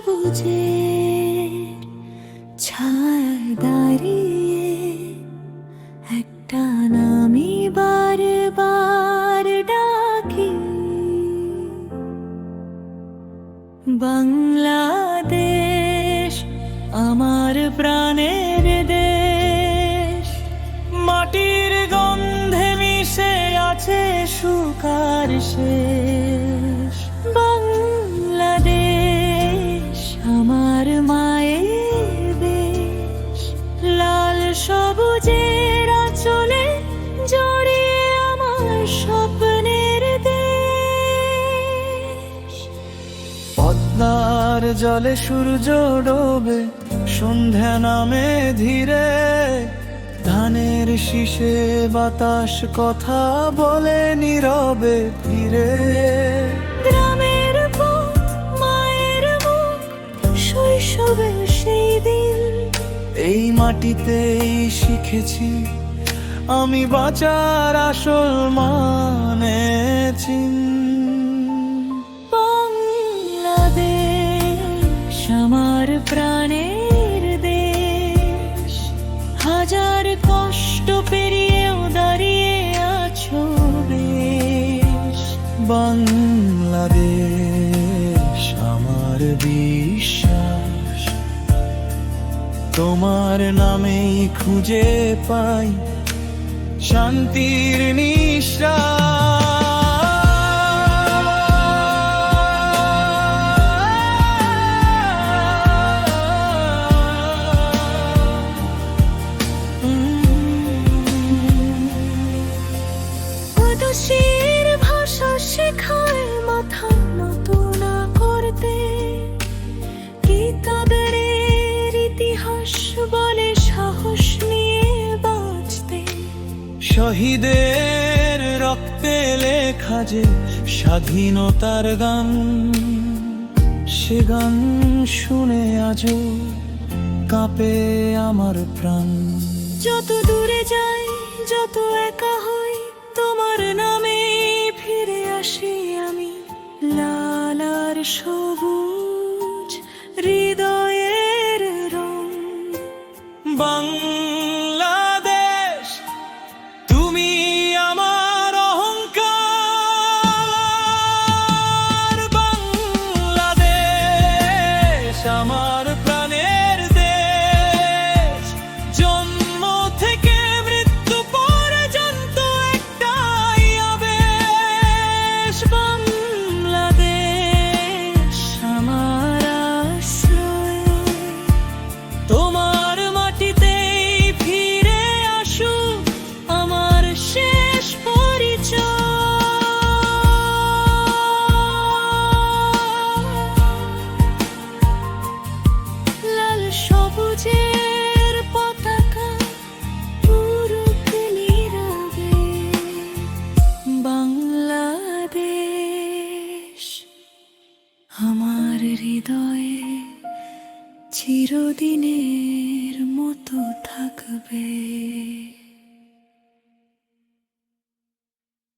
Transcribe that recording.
সবুজে ছায় দাঁড়িয়ে একটা নামি বারবার ডাকি। বাংলাদেশ আমার প্রাণের দেশ। মাটির গন্ধে মিশে আছে সুকার শেষ। স্বপ্নের দেশ। পদ্মার জলে সূর্য ডোবে সন্ধ্যা নামে ধীরে। ধানের শীষে বাতাস কথা বলে নীরবে ফিরে। গ্রামের পথ মায়ের মুখ শৈশবের সেই দিন। এই মাটিতেই শিখেছি আমি বাঁচার আসল মানে বাংলাদেশ আমার প্রাণের দেশ। হাজার কষ্ট পেরিয়েও দাঁড়িয়ে আছো বেশ। বাংলাদেশ আমার বিশ্বাস। তোমার নামেই খুঁজে পাই শান্তির নিঃশ্বাস। শহীদের রক্তে লেখা যে স্বাধীনতার গান, সে গান শুনে আজও কাঁপে আমার প্রাণ। যত দূরে যাই, যত একা হই, তোমার নামে ফিরে আসি আমি। লাল আর সবুজ হৃদয়ের রং বাংলাদেশ চিরদিনের মতো থাকবে।